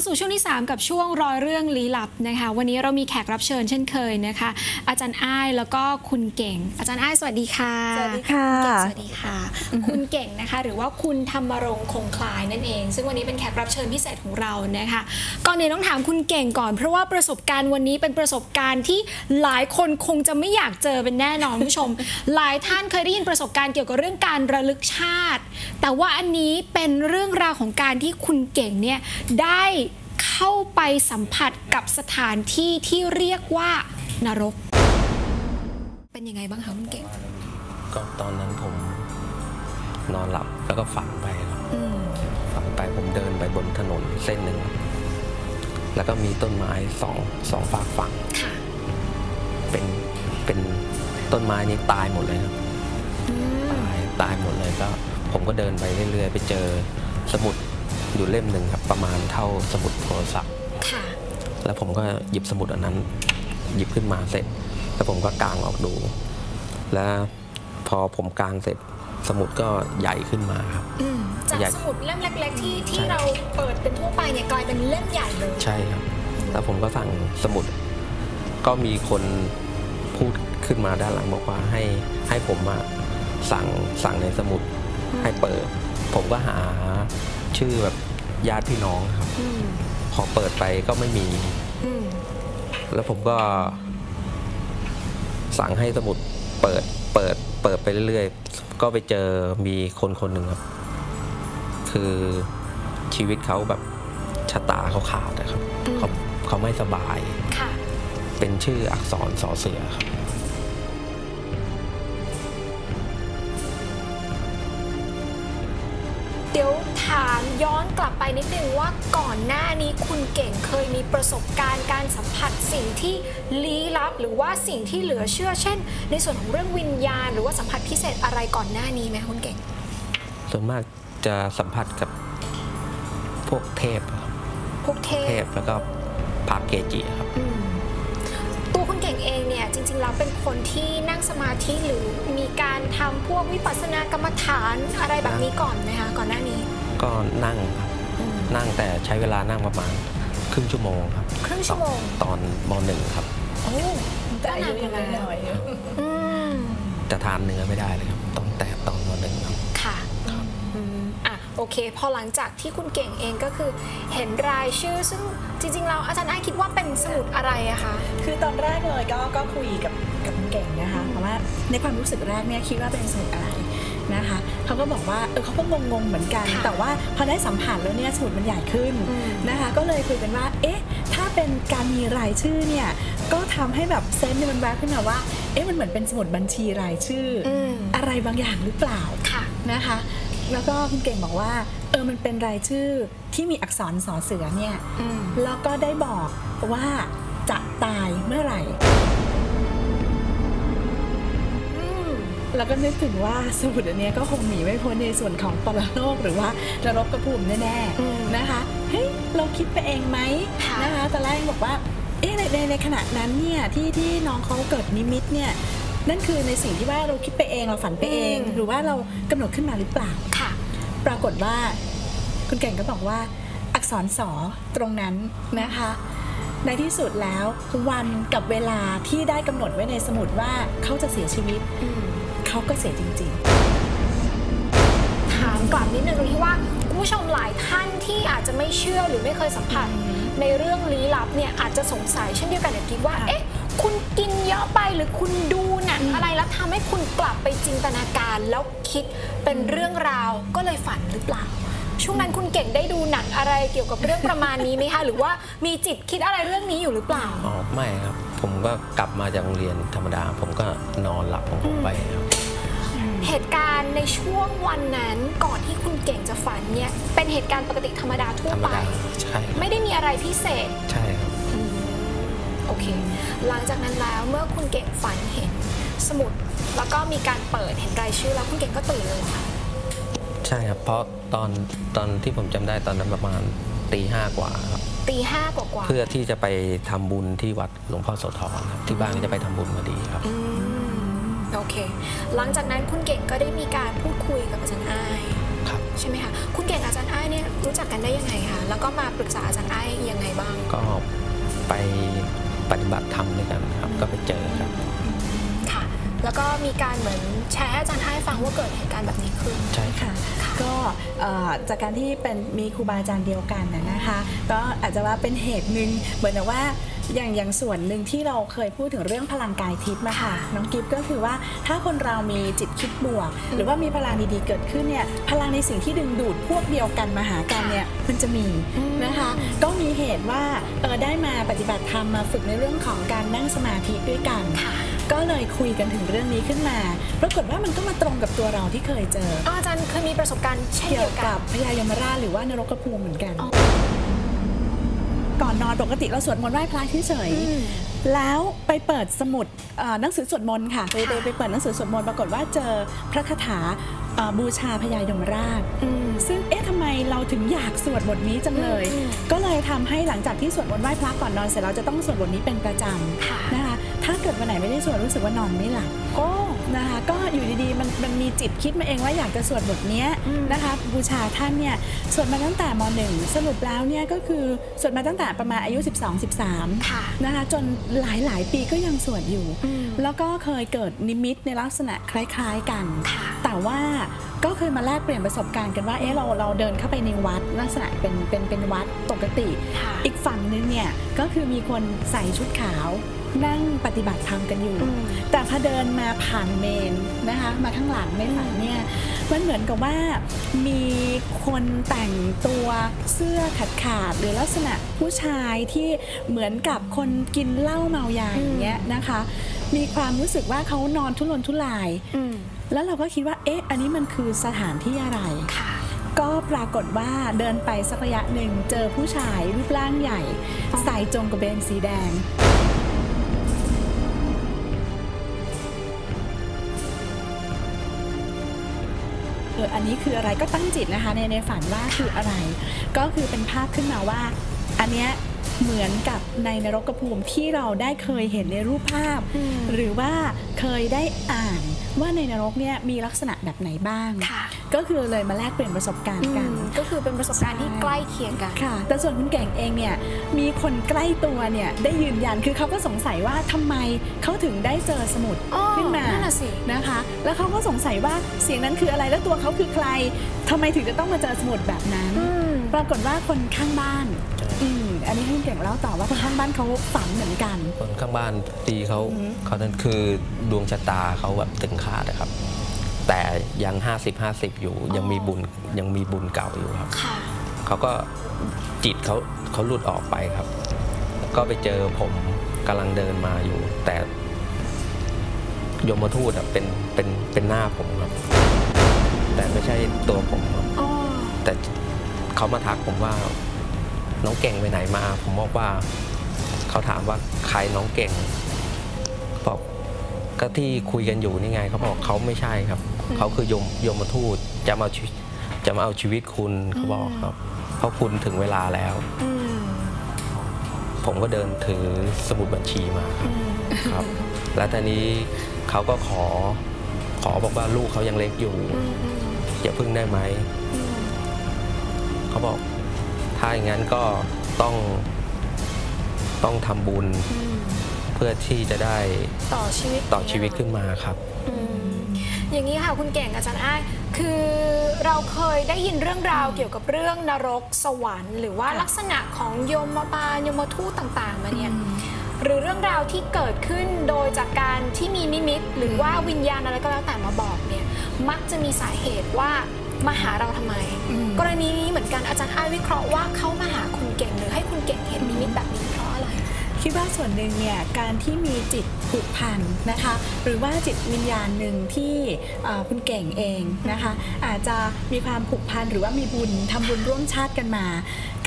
เข้าสู่ช่วงที่ 3 กับช่วงรอยเรื่องลี้ลับนะคะ วันนี้เรามีแขกรับเชิญเช่นเคยนะคะ อาจารย์อ้ายแล้วก็คุณเก่ง อาจารย์อ้ายสวัสดีค่ะสวัสดีค่ะณเก่งสวัสดีค่ะ คุณเก่งนะคะ หรือว่าคุณธรรมรงค์คงคลายนั่นเอง ซึ่งวันนี้เป็นแขกรับเชิญพิเศษของเรานะคะก่อนอื่นต้องถามคุณเก่งก่อน เพราะว่าประสบการณ์วันนี้เป็นประสบการณ์ที่หลายคนคงจะไม่อยากเจอเป็นแน่นอนคุณผู้ชม หลายท่านเคยได้ยินประสบการณ์เกี่ยวกับเรื่องการระลึกชาติ แต่ว่าอันนี้เป็นเรื่องราวของการที่คุณเก่งเนี่ยได้ เข้าไปสัมผัสกับสถานที่ที่เรียกว่านรก เป็นยังไงบ้างคะคุณเก่งก็ตอนนั้นผมนอนหลับแล้วก็ฝันไปครับอืมฝันไปผมเดินไปบนถนนเส้นหนึ่งครับแล้วก็มีต้นไม้สองสองฝากฝั่งค่ะเป็นเป็นต้นไม้นี้ตายหมดเลยครับอืมตายตายหมดเลยก็ ผมก็เดินไปเรื่อยๆ ไปเจอสมุด อยู่เล่มหนึ่งครับประมาณเท่าสมุดโทรศัพท์ค่ะแล้วผมก็หยิบสมุดอันนั้น หยิบขึ้นมาเสร็จ แล้วผมก็กางออกดู แล้วพอผมกางเสร็จสมุดก็ใหญ่ขึ้นมาครับอืมจากใหญ่สมุดเล่มเล็ก ๆ ที่ที่ใช่เราเปิดเป็นทั่วไปเนี่ยกลายเป็นเล่มใหญ่เลยใช่ครับแล้วผมก็สั่งสมุด ก็มีคนพูดขึ้นมาด้านหลังบอกว่าให้ให้ผมมาสั่งสั่งในสมุดให้เปิด ผมก็หา ชื่อแบบญาติพี่น้องครับอืมพอเปิดไปก็ไม่มีอืมแล้วผมก็ สั่งให้สมุดเปิดเปิดเปิดไปเรื่อยๆ ก็ไปเจอมีคนคนหนึ่งครับ คือชีวิตเขาแบบชะตาเขาขาดนะครับเขาเขาไม่สบายค่ะเป็นชื่ออักษรสอเสือครับ ย้อนกลับไปนิดนึงว่าก่อนหน้านี้คุณเก่งเคยมีประสบการณ์การสัมผัสสิ่งที่ลี้ลับ หรือว่าสิ่งที่เหลือเชื่อ เช่น ในส่วนของเรื่องวิญญาณ หรือว่าสัมผัสพิเศษอะไรก่อนหน้านี้ไหมคุณเก่ง ส่วนมากจะสัมผัสกับพวกเทพครับพวกเทเทพพแล้วก็พระเกจิครับอืมตัวคุณเก่งเองเนี่ยจริงๆแล้วเป็นคนที่นั่งสมาธิหรือมีการทำพวกวิปัสสนากรรมฐานอะไรแบบนี้ก่อนไหมคะก่อนหน้านี้ ก็นั่งครับนั่งแต่ใช้เวลานั่งประมาณครึ่งชั่วโมงครับครึ่งชั่วโมงตอนมหนึ่งครับโอ้แต่อายุยังน้อยๆอยู่อืมจะทานเนื้อไม่ได้เลยครับต้องแต่ตอนมหนึ่งครับค่ะอืมอะโอเค พอหลังจากที่คุณเก่งเองก็คือเห็นรายชื่อ ซึ่งจริงๆแล้วอาจารย์ไอ้ายคิดว่าเป็นสมุดอะไรอะคะคือตอนแรกเลยก็ก็คุยกับกับคุณเก่งนะคะเพราะว่าในความรู้สึกแรกเนี่ยคิดว่าเป็นสมุดอะไร นะคะเขาก็บอกว่าเออเขาก็งงๆเหมือนกันค่ะแต่ว่าพอได้สัมผัสแล้วเนี่ยสมุดมันใหญ่ขึ้นอืมนะคะ ก็เลยคุยกันว่า เอ๊ะ ถ้าเป็นการมีรายชื่อเนี่ยก็ทำให้แบบเซนส์เนี่ยมันแวบขึ้นมาว่าเอ๊ะมันเหมือนเป็นสมุดบัญชีรายชื่อออืมอะไรบางอย่างหรือเปล่าค่ะนะคะ แล้วก็คุณเก่งบอกว่าเออมันเป็นรายชื่อที่มีอักษรสอเสือเนี่ยอืมแล้วก็ได้บอกว่าจะตายเมื่อไหร่ แล้วก็นึกถึงว่าสมุดอันเนี้ยก็คงหนีไม่พ้นในส่วนของปรโลกหรือว่านรกกระภูมิแน่อืมๆนะคะเฮ้ยเราคิดไปเองไหมค่ะนะคะตอนแรกบอกว่าเอ๊ะในในในขณะนั้นเนี่ยที่ที่น้องเขาเกิดนิมิตเนี่ยนั่นคือในสิ่งที่ว่าเราคิดไปเองเราฝันไปเอง หรือว่าเรากำหนดขึ้นมาหรือเปล่าค่ะ ปรากฏว่า คุณเก่งก็บอกว่า อักษรสอตรงนั้นนะคะ ในที่สุดแล้ววันกับเวลาที่ได้กำหนดไว้ในสมุดว่าเขาจะเสียชีวิตอืม เขาก็เสียจริงถามกลับนิดนึงตรงที่ว่าคุณผู้ชมหลายท่านที่อาจจะไม่เชื่อหรือไม่เคยสัมผัส ในเรื่องลี้ลับเนี่ยอาจจะสงสัยเช่นเดียวกันกับกิ๊บว่าค่ะเอ๊ะ คุณกินเยอะไปหรือคุณดูหนังอะไรแล้วทำให้คุณกลับไปจินตนาการแล้วคิดเป็นเรื่องราวก็เลยฝันหรือเปล่า ช่วงนั้นคุณเก่งได้ดูหนังอะไรเกี่ยวกับเรื่องประมาณนี้ไหมคะหรือว่ามีจิตคิดอะไรเรื่องนี้อยู่หรือเปล่าอ๋อไม่ครับ ผมก็กลับมาจากโรงเรียนธรรมดา ผมก็นอนหลับของผมไปครับเหตุการณ์ในช่วงวันนั้นก่อนที่คุณเก่งจะฝันเนี่ยเป็นเหตุการณ์ปกติธรรมดาทั่วธรรมไป ดาใช่ครับไม่ได้มีอะไรพิเศษ ใช่ครับ โอเค หลังจากนั้นแล้วเมื่อคุณเก่งฝันเห็นสมุด แล้วก็มีการเปิดเห็นรายชื่อแล้วคุณเก่งก็ตื่นเลยเหรอค่ะ ใช่ครับ เพราะตอนตอนที่ผมจำได้ตอนนั้นประมาณตีห้ากว่าครับตีห้ากว่ากว่าเพื่อที่จะไปทำบุญที่วัดหลวงพ่อโสธรครับที่บ้านก็จะไปทำบุญพอดีครับ อืมโอเค หลังจากนั้นคุณเก่งก็ได้มีการพูดคุยกับอาจารย์อ้ายครับ ใช่ไหมคะคุณเก่งอาจารย์อ้ายเนี่ยรู้จักกันได้ยังไงคะแล้วก็มาปรึกษาอาจารย์อ้ายยังไงบ้าง ก็ไปปฏิบัติธรรมด้วยกันครับ ก็ไปเจอครับค่ะ แล้วก็มีการเหมือนแชร์ให้อาจารย์อ้ายฟังว่าเกิดเหตุการณ์แบบนี้ขึ้นใช่ครับค่ะก็เอ่อจากการที่เป็นมีครูบาอาจารย์เดียวกันนะนะคะก็อาจจะว่าเป็นเหตุหนึ่งเหมือนกับว่าอย่างอย่างส่วนหนึ่งที่เราเคยพูดถึงเรื่องพลังกายทิพย์นะคะน้องกิฟก็คือว่าถ้าคนเรามีจิตคิดบวก หรือว่ามีพลังดีๆเกิดขึ้นเนี่ยพลังในสิ่งที่ดึงดูดพวกเดียวกันมาหากันเนี่ยมันจะมีอืมนะคะ ก็มีเหตุว่าเออได้มาปฏิบัติธรรมมาฝึกในเรื่องของการนั่งสมาธิด้วยกันค่ะ ก็เลยคุยกันถึงเรื่องนี้ขึ้นมา ปรากฏว่ามันก็มาตรงกับตัวเราที่เคยเจออ้าวอาจารย์เคยมีประสบการณ์เช่นเกี่เดียยววกักันบพญายมราชหรือว่านรกภูมิเหมือนกันอ๋อ ก่อนนอนปกติเราสวดมนต์ไหว้พระเฉยอืมๆแล้วไปเปิดสมุดเอ่อหนังสือสวดมนต์ค่ะไปไปค่ะไปเปิดหนังสือสวดมนต์ปรากฏว่าเจอพระคาถาเอ่อบูชาพญายมราชอืมซึ่งเอ๊ะทำไมเราถึงอยากสวดบทนี้จังเลยอืมก็เลยทำให้หลังจากที่สวดมนต์ไหว้พระก่อนนอนเสร็จเราจะต้องสวดบทนี้เป็นประจค่ะำนะคะถ้าเกิดวันไหนไม่ได้สวดรู้สึกว่านอนไม่หลับโอ้ นะคะก็อยู่ดีๆมันมันมีจิตคิดมาเองว่าอยากจะสวดบทเนี้ยอืมนะคะบูชาท่านเนี่ยสวดมาตั้งแต่มหนึ่งสรุปแล้วเนี่ยก็คือสวดมาตั้งแต่ประมาณอายุ 12-13ค่ะนะคะจนหลายๆ ปีก็ยังสวดอยู่อืมแล้วก็เคยเกิดนิมิตในลักษณะคล้าย ๆกันค่ะแต่ว่าก็เคยมาแลกเปลี่ยนประสบการณ์กันว่าเอ๊ะเราเราเดินเข้าไปในวัดลักษณะเป็นเป็นเป็นวัดปกติค่ะอีกฝั่งนึงเนี่ยก็คือมีคนใส่ชุดขาว นั่งปฏิบัติธรรมกันอยู่อืมแต่พอเดินมาผ่านเมนนะคะ มาข้างหลังในฝันเนี่ยมันเหมือนกับว่ามีคนแต่งตัวเสื้อขาดขาดๆหรือลักษณะผู้ชายที่เหมือนกับคนกินเหล้าเมายาอย่างเงี้ยนะคะ มีความรู้สึกว่าเขานอนทุรนทุรายอืมแล้วเราก็คิดว่า เอ๊ะ อันนี้มันคือสถานที่อะไรค่ะก็ปรากฏว่าเดินไปสักระยะหนึ่งเจอผู้ชายรูปร่างใหญ่อ๋อใส่จงกระเบนสีแดง อออันนี้คืออะไรก็ตั้งจิตนะคะในในฝันว่าคืออะไร ก็คือเป็นภาพขึ้นมาว่า อันเนี้ย เหมือนกับในนรกภูมิที่เราได้เคยเห็นในรูปภาพอืมหรือว่าเคยได้อ่านว่าในนรกเนี่ยมีลักษณะแบบไหนบ้างค่ะก็คือเลยมาแลกเปลี่ยนประสบการณ์กันอืมก็คือเป็นประสบการณ์ที่ใกล้เคียงกันค่ะ แต่ส่วนคุณเก่งเองเนี่ยมีคนใกล้ตัวเนี่ยได้ยืนยันคือเขาก็สงสัยว่าทำไมเขาถึงได้เจอสมุดอ๋อขึ้นมานั่นน่ะสินะคะ แล้วเขาก็สงสัยว่าเสียงนั้นคืออะไรแล้วตัวเขาคือใครทำไมถึงจะต้องมาเจอสมุดแบบนั้นอืมปรากฏว่าคนข้างบ้านใช่อืม อันนี้ให้คุณเก่งเล่าต่อว่าคนข้างบ้านเขาฝันเหมือนกันคนข้างบ้านตีเขาอือฮึเขานั่นคือดวงชะตาเขาแบบถึงคาดนะครับ แต่ยัง 50 50 อยู่ยังมีบุญยังมีบุญเก่าอยู่ครับค่ะเขาก็จิตเขาเขาหลุดออกไปครับ ก็ไปเจอผมกำลังเดินมาอยู่ แต่ยมทูตอะเป็นเป็นเป็นหน้าผมครับ แต่ไม่ใช่ตัวผมครับอ๋อแต่เขามาทักผมว่า น้องเก่งไปไหนมา ผมบอกว่า เขาถามว่าใครน้องเก่งบอกก็ที่คุยกันอยู่นี่ไงเขาบอกเขาไม่ใช่ครับ เขาคือยมยมทูตจะมาเอาจะมาเอาชีวิตคุณเขาบอกครับ เพราะคุณถึงเวลาแล้วผมก็เดินถือสมุดบัญชีมาครับ แล้วตอนนี้เขาก็ขอขอบอกว่าลูกเขายังเล็กอยู่อย่าพึ่งได้ไหม เขาบอก ถ้าอย่างนั้นก็ต้องต้องทำบุญอืมเพื่อที่จะได้ต่อชีวิตต่อชีวิตขึ้นมาครับอืมอย่างนี้ค่ะคุณเก่งอาจารย์อ้ายคือเราเคยได้ยินเรื่องราวเกี่ยวกับเรื่องนรกสวรรค์ หรือว่าค่ะลักษณะของโยมบาลยมทูตต่างๆมาเนี่ยหรือเรื่องราวที่เกิดขึ้นโดยจากการที่มีนิมิต หรือว่าวิญญาณอะไรก็แล้วแต่มาบอกเนี่ยมักจะมีสาเหตุว่า มาหาเราทำไมอืมกรณีนี้เหมือนกันอาจารย์อ้ายวิเคราะห์ว่าเขามาหาคุณเก่งหรือให้คุณเก่งเห็นนิมิตแบบนี้เพราะอะไรคิดว่าส่วนหนึ่งเนี่ยการที่มีจิตผูกพันนะคะหรือว่าจิตวิญญาณหนึ่งที่เอ่อคุณเก่งเองนะคะอาจจะมีความผูกพันหรือว่ามีบุญทำบุญร่วมชาติกันมา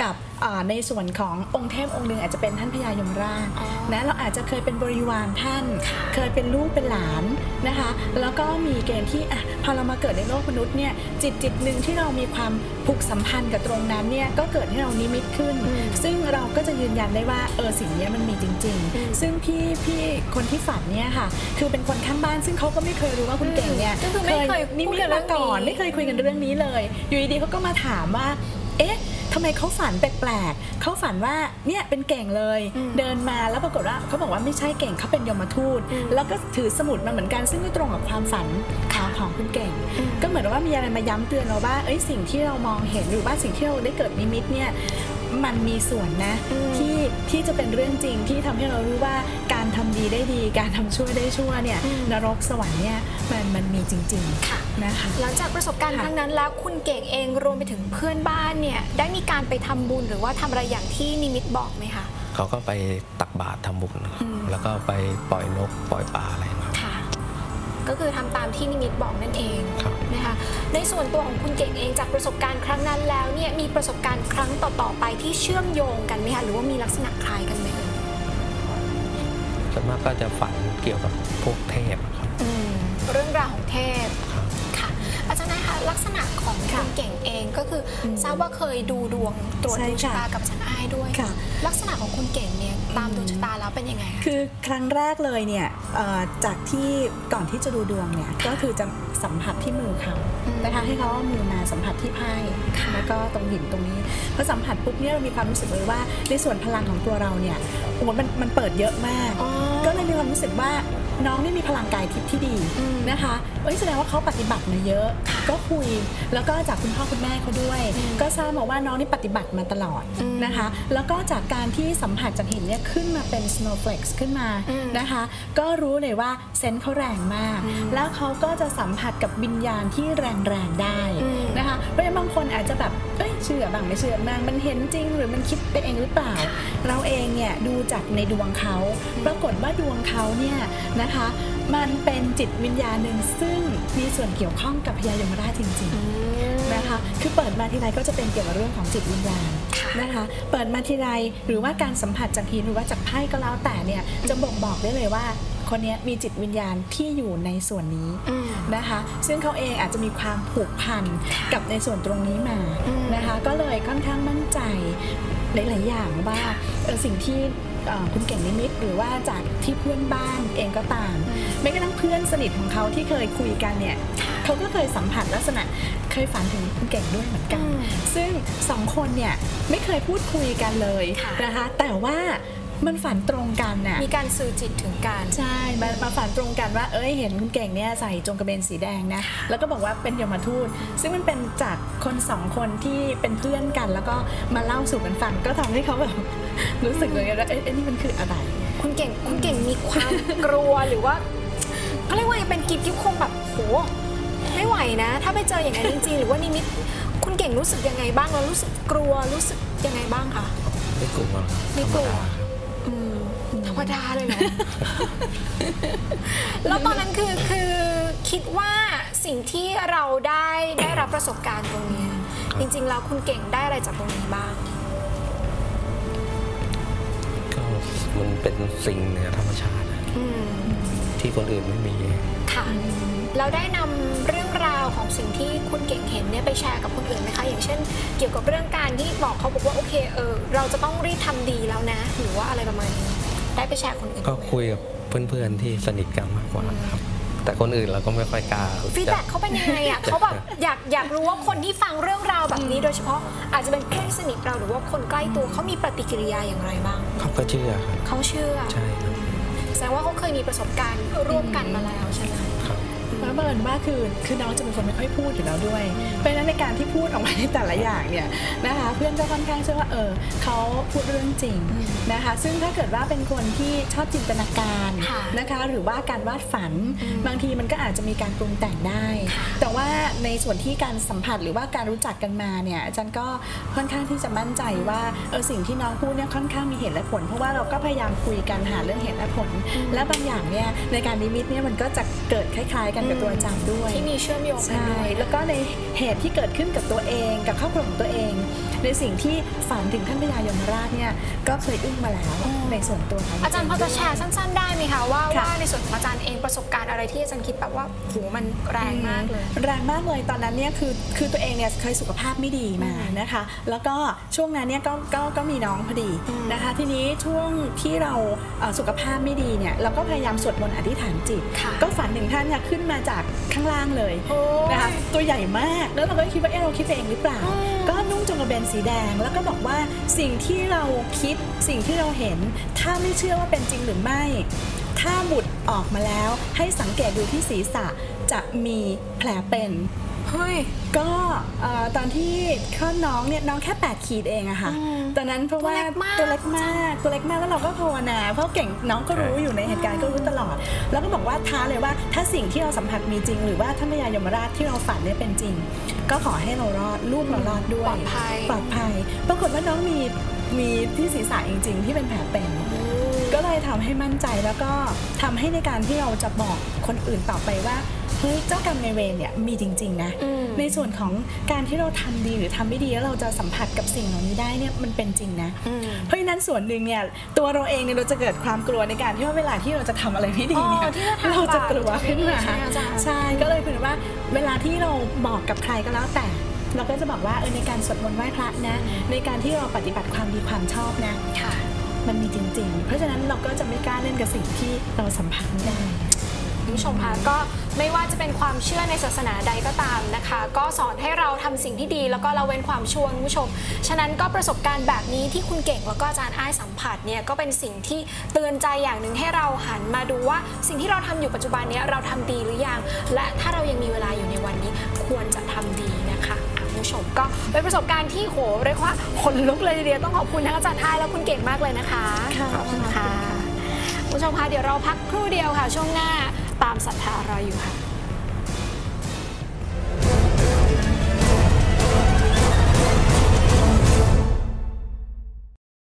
กับเอ่อ ในส่วนขององค์เทพองค์หนึ่งอาจจะเป็นท่านพญายมราชอ๋อนะเราอาจจะเคยเป็นบริวารท่านค่ะเคยเป็นลูกเป็นหลานนะคะ แล้วก็มีเกณฑ์ที่อะพอเรามาเกิดในโลกมนุษย์เนี่ยจิตจิตหนึ่งที่เรามีความผูกสัมพันธ์กับตรงนั้นเนี่ยก็เกิดให้เรานิมิตขึ้นอืมซึ่งเราก็จะยืนยันได้ว่าเออสิ่งเนี้ยมันมีจริงอืมๆซึ่งพี่พี่คนที่ฝันเนี่ยค่ะ คือเป็นคนข้างบ้านซึ่งเขาก็ไม่เคยรู้ว่าคุณเก่งเนี่ยก็คือไม่เคยนิพูมิดตกันเรื่มาองก่อนนี้ไม่เคยคุยกันเรื่องนี้เลย อยู่ดีๆเขาก็มาถามว่า เอ๊ะทำไมเขาฝันแปลกๆเขาฝันว่าเนี่ยเป็นเก่งเลยอืมเดินมาแล้วปรากฏว่าเขาบอกว่าไม่ใช่เก่งเขาเป็นยมทูตอืมแล้วก็ถือสมุดมาเหมือนกัน ซึ่งก็ตรงกับความฝันของของคุณเก่งอืมก็เหมือนว่ามีอะไรมาย้ำเตือนเราว่าเอ้ยสิ่งที่เรามองเห็นหรือว่าสิ่งที่เราได้เกิดนิมิตเนี่ย มันมีส่วนนะอืมที่ที่จะเป็นเรื่องจริงที่ทำให้เรารู้ว่าการทำดีได้ดี การทำชั่วได้ชั่วเนี่ยอืมนรกสวรรค์เนี่ยมันมันมีจริงค่ะๆนะคะหลังจากประสบการณ์ค่ะครั้งนั้นแล้วคุณเก่งเองรวมไปถึงเพื่อนบ้านเนี่ยได้มีการไปทำบุญหรือว่าทำอะไรอย่างที่นิมิตบอกไหมคะเขาก็ไปตักบาตรทำบุญครับอืมแล้วก็ไปปล่อยนกปล่อยปลาอะไรครับค่ะ ก็คือทำตามที่นิมิตบอกนั่นเองครับนะคะในส่วนตัวของคุณเก่งเองจากประสบการณ์ครั้งนั้นแล้วเนี่ยมีประสบการณ์ครั้งต่อๆไปที่เชื่อมโยงกันไหมคะหรือว่ามีลักษณะคล้ายกันไหมเอ่ยส่วนมากก็จะฝันเกี่ยวกับพวกเทพครับอืมเรื่องราวของเทพครับค่ะอาจารย์นะคะลักษณะของคุณเก่งเองก็คืออมทราบว่าเคยดูดวงตรวจใช่ดวงชะตาค่ะกับอาจารย์อ้ายด้วยค่ะลักษณะของคุณเก่งเนี่ยตามดวงชะตาแล้วเป็นยังไงคะคือครั้งแรกเลยเนี่ยเอ่อ จากที่ก่อนที่จะดูดวงเนี่ยก็คือจะสัมผัสที่มือเขาอืมนะคะให้เขาเอามือมาสัมผัสที่ไพ่ค่ะแล้วก็ตรงหินตรงนี้พอสัมผัสปุ๊บเนี่ยเรามีความรู้สึกเลยว่าในส่วนพลังของตัวเราเนี่ยโอ้โหมันมันเปิดเยอะมากอ๋อก็เลยมีความรู้สึกว่าน้องนี่มีพลังกายทิพย์ที่ดีอืมนะคะ เอ้ยแสดงว่าเขาปฏิบัติมาเยอะค่ะก็คุย แล้วก็จากคุณพ่อคุณแม่เขาด้วยอืมก็ทราบมาว่าน้องนี่ปฏิบัติมาตลอดอืมนะคะ แล้วก็จากการที่สัมผัสจากหินเนี่ยขึ้นมาเป็น snowflakes ขึ้นมาอืมนะคะ ก็รู้เลยว่าเซนส์เขาแรงมากอืมแล้วเขาก็จะสัมผัสกับวิญญาณที่แรงๆได้อืมนะคะเพราะฉะนั้นบางคนอาจจะแบบเอ้ยเชื่อบ้างไม่เชื่อบ้างมันเห็นจริง หรือมันคิดไปเองหรือเปล่า เราเองเนี่ยดูจากในดวงเขาปรากฏว่าดวงเขาเนี่ยนะคะมันเป็นจิตวิญญาณหนึ่งซึ่งมีส่วนเกี่ยวข้องกับพญายมราชจริงอืมๆนะคะคือเปิดมาทีไรก็จะเป็นเกี่ยวกับเรื่องของจิตวิญญาณค่ะนะคะเปิดมาทีไรหรือว่าการสัมผัสจากหินหรือว่าจากไพ่ก็แล้วแต่เนี่ยจะบ่งบอกได้เลยว่าคนเนี้ยมีจิตวิญญาณที่อยู่ในส่วนนี้อืมนะคะ ซึ่งเขาเองอาจจะมีความผูกพันกับในส่วนตรงนี้มาอืมนะคะ ก็เลยค่อนข้างมั่นใจหลายๆอย่างว่าเออสิ่งที่เอ่อ คุณเก่งนิมิตหรือว่าจากที่เพื่อนบ้านเองก็ตามแม้กระทั่งเพื่อนสนิทของเขาที่เคยคุยกันเนี่ยเขาก็เคยสัมผัสลักษณะเคยฝันถึงคุณเก่งด้วยเหมือนกันอืมซึ่งสองคนเนี่ยไม่เคยพูดคุยกันเลยค่ะนะคะแต่ว่า มันฝันตรงกันน่ะมีการสื่อจิตถึงกันใช่มามาฝันตรงกันว่าเอ้ยเห็นคุณเก่งเนี่ยใส่จงกระเบนสีแดงนะแล้วก็บอกว่าเป็นยมทูตซึ่งมันเป็นจากคนสองคนที่เป็นเพื่อนกัน แล้วก็มาเล่าสู่กันฟังก็ทำให้เขาแบบรู้สึกเลยว่าเอ๊ะเอ๊ะนี่มันคืออะไร คุณเก่งคุณเก่งมีความกลัวหรือว่าเขาเรียกว่าเป็นกิจที่คงแบบโหไม่ไหวนะ ถ้าไปเจออย่างนั้นจริงๆหรือว่านิมิตคุณเก่งรู้สึกยังไงบ้างแล้วรู้สึกกลัวรู้สึกยังไงบ้างคะไม่กลัวครับไม่ธรกรมลัวดาครับอืม ธรรมดาเลยนะ แล้วตอนนั้นคือคือคิดว่าสิ่งที่เราได้ได้รับประสบการณ์ตรงเนี้ยจริงๆแล้วคุณเก่งได้อะไรจากตรงนี้บ้าง ก็มันเป็นสิ่งเหนือธรรมชาตินะอืม ที่คนอื่นไม่มีค่ะเราได้นำเรื่องราวของสิ่งที่คุณเก่งเห็นเนี่ยไปแชร์กับคนอื่นไหมคะอย่างเช่น เกี่ยวกับเรื่องการที่บอกเขาบอกว่าโอเคเออเราจะต้องรีบทำดีแล้วนะ หรือว่าอะไรประมาณนี้ได้ไปแชร์คนอื่นก็คุยกับเพื่อนๆที่สนิทกันมากกว่าครับแต่คนอื่นเราก็ไม่ค่อยกล้าฟีดแบ็กเขาเป็นยังไงอะเขาแบบอยากอยากรู้ว่าคนที่ฟังเรื่องราวแบบนี้โดยเฉพาะอาจจะเป็นเพื่อนที่สนิทเราหรือว่าคนใกล้ตัวเขามีปฏิกิริยาอย่างไรบ้างเขาก็เชื่อครับเขาเชื่อใช่ครับแส ดงว่าเขาเคยมีประสบการณ์ร่วมกันมาแล้วใช่ไหมครับ เพราะบังเอิญว่าคือคือน้องจะเป็นคนไม่ค่อยพูดอยู่แล้วด้วย เพราะฉะนั้นในการที่พูดออกมาในแต่ละอย่างเนี่ยนะคะเพื่อนก็ค่อนข้างเชื่อว่าเออเขาพูดเรื่องจริงนะคะ ซึ่งถ้าเกิดว่าเป็นคนที่ชอบจินตนาการค่ะนะคะหรือว่าการวาดฝันอืมบางทีมันก็อาจจะมีการปรุงแต่งได้ค่ะแต่ว่าในส่วนที่การสัมผัสหรือว่าการรู้จักกันมาเนี่ยอาจารย์ก็ค่อนข้างที่จะมั่นใจว่าเออสิ่งที่น้องพูดเนี่ยค่อนข้างมีเหตุและผล เพราะว่าเราก็พยายามคุยกันหาเรื่องเหตุและผล และบางอย่างเนี่ยในการนิมิตเนี่ยมันก็จะเกิดคล้าย ๆ กันกับตัวอาจารย์ประจำด้วยที่มีเชื่อมโยงกันใช่ด้วยแล้วก็ในเหตุที่เกิดขึ้นกับตัวเองกับครอบครัวของตัวเอง ในสิ่งที่ฝันถึงท่านพญายมราชเนี่ยก็เคยอึ้งมาแล้วในส่วนตัวของอาจารย์พอจะแชร์สั้น ๆ ได้ไหมคะว่าค่ะว่าในส่วนของอาจารย์เองประสบการณ์อะไรที่อาจารย์คิดแบบว่าโหมันแรงมากเลยแรงมากเลยตอนนั้นเนี่ยคือคือตัวเองเนี่ยเคยสุขภาพไม่ดีมานะคะ แล้วก็ช่วงนั้นเนี่ยก็ก็ก็มีน้องพอดีอืมนะคะ ทีนี้ช่วงที่เราเอ่อสุขภาพไม่ดีเนี่ยเราก็พยายามสวดมนต์อธิษฐานจิตค่ะก็ฝันถึงท่านเนี่ยขึ้นมาจากข้างล่างเลยโอ้ยนะคะตัวใหญ่มาก แล้วเราก็คิดว่าเอ๊ะเราคิดไปเองหรือเปล่าอืมก็นุ่งจงกระเบนสีแดง แล้วก็บอกว่าสิ่งที่เราคิดสิ่งที่เราเห็น ถ้าไม่เชื่อว่าเป็นจริงหรือไม่ ถ้าบุดออกมาแล้วให้สังเกตดูที่ศีรษะจะมีแผลเป็น เฮ้ย ก็เอ่อตอนที่คลอดน้องเนี่ยน้องแค่ 8 ขีดเองอะค่ะอืมตอนนั้นเพราะว่าตัวเล็กมากตัวเล็กมากตัวเล็กมากแล้วเราก็ภาวนาเพราะเก่งน้องก็รู้อยู่ในเหตุการณ์ก็รู้ตลอด แล้วก็บอกว่าท้าเลยว่าถ้าสิ่งที่เราสัมผัสมีจริง หรือว่าท่านพญายมราชที่เราฝันเนี่ยเป็นจริง ก็ขอให้เรารอดลูกเรารอดด้วยปลอดภัยปลอดภัย ปรากฏว่าน้องมีมีที่ศีรษะจริง ๆ ที่เป็นแผลเป็นก็เลยทำให้มั่นใจแล้วก็ทำให้ในการที่เราจะบอกคนอื่นต่อไปว่า เฮ้ยเจ้ากรรมในายเวรเนี่ยมีจริง ๆ นะอืมในส่วนของการที่เราทำดีหรือทำไม่ดีแล้วเราจะสัมผัสกับสิ่งเหล่านี้ได้เนี่ยมันเป็นจริงนะอืมเพราะฉะนั้นส่วนหนึ่งเนี่ยตัวเราเองเนี่ยเราจะเกิดความกลัวในการที่ว่าเวลาที่เราจะทำอะไรไม่ดีเนี่ยอ๋อที่จะทำเราจะกลัวขึ้นมาใช่ไหมอาจารย์ใช่ก็เลยเป็นว่าเวลาที่เราบอกกับใครก็แล้วแต่เราก็จะบอกว่าเออในการสวดมนต์ไหว้พระนะ ในการที่เราปฏิบัติความดีความชอบนะค่ะมันมีจริง ๆ เพราะฉะนั้นเราก็จะไม่กล้าเล่นกับสิ่งที่เราสัมผัสไม่ได้ คุณผู้ชมคะก็ไม่ว่าจะเป็นความเชื่อในศาสนาใดก็ตามนะคะ ก็สอนให้เราทำสิ่งที่ดี แล้วก็เราเว้นความชั่วคุณผู้ชม ฉะนั้นก็ประสบการณ์แบบนี้ที่คุณเก่งแล้วก็อาจารย์อ้ายสัมผัสเนี่ยก็เป็นสิ่งที่เตือนใจอย่างหนึ่งให้เราหันมาดูว่าสิ่งที่เราทำอยู่ปัจจุบันเนี้เราทำดีหรือยัง และถ้าเรายังมีเวลาอยู่ในวันนี้ควรจะทำดีนะคะอะคุณผู้ชมก็เป็นประสบการณ์ที่โหเรียกว่าขนลุกเลยทีเดียวต้องขอบคุณทั้งอาจารย์อ้ายและคุณเก่งมากเลยนะคะค่ะขอบคุณค่ะคุณผู้ชมคะเดี๋ยวเราพักครู่เดียวค่ะช่วงหน้า ตามศรัทธาราอยู่ค่ะ